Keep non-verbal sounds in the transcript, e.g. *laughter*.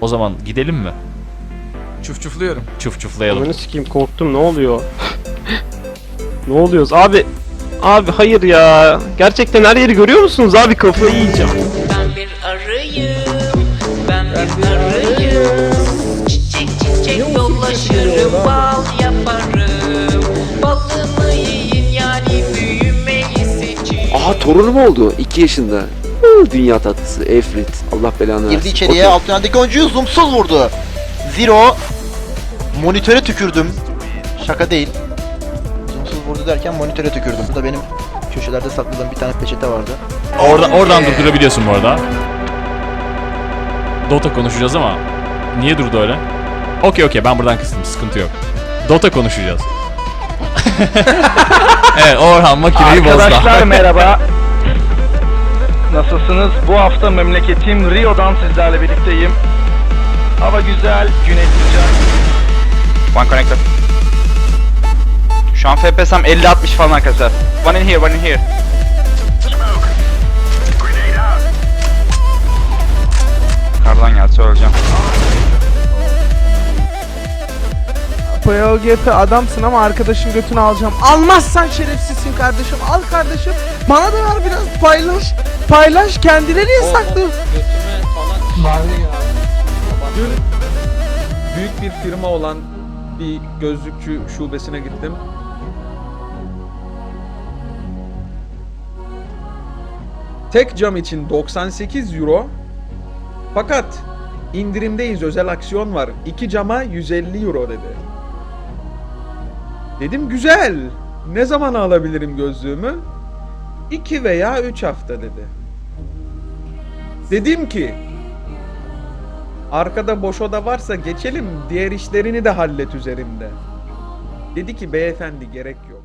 O zaman gidelim mi? Çuf çufluyorum. Çuf çuflayalım. Ananı sikeyim korktum ne oluyor? ne oluyoruz abi? Abi hayır ya. Gerçekten her yeri görüyor musunuz abi kafayı yiyeceğim. Ben bir arıyım, ben bir arıyım. Çiçek çiçek dolaşırım, bal yaparım. Balını yiyin yani büyümeyi seçin. Aha torunum oldu 2 yaşında. Dünya tatlısı Efrit. Allah belanı versin. Girdi içeriye Okey. alt tünendeki oyuncuyu zoomsuz vurdu. Zero monitöre tükürdüm. Şaka değil. Zoomsuz vurdu derken monitöre tükürdüm. Burada benim köşelerde sakladığım bir tane peçete vardı. Orada, oradan durdurabiliyorsun bu arada. Dota konuşacağız ama niye durdu öyle? Okey okey ben buradan kıstım sıkıntı yok. Dota konuşacağız. *laughs* evet Orhan makineyi bozdu. Arkadaşlar merhaba. *laughs* Nasılsınız? Bu hafta memleketim Rio'dan sizlerle birlikteyim. Hava güzel, güneş sıcak. One connector. Şu an FPS'm 50-60 falan arkadaşlar. One in here, one in here. Kardan gelse öleceğim. POGP adamsın ama arkadaşın götünü alacağım. Almazsan şerefsizsin kardeşim. Al kardeşim. Bana da ver biraz paylaş. Paylaş kendileri niye saklı? Dün büyük bir firma olan bir gözlükçü şubesine gittim. Tek cam için 98 euro. Fakat indirimdeyiz özel aksiyon var. İki cama 150 euro dedi. Dedim güzel. Ne zaman alabilirim gözlüğümü? 2 veya 3 hafta dedi. Dedim ki Arkada boş oda varsa geçelim diğer işlerini de hallet üzerimde. Dedi ki beyefendi gerek yok.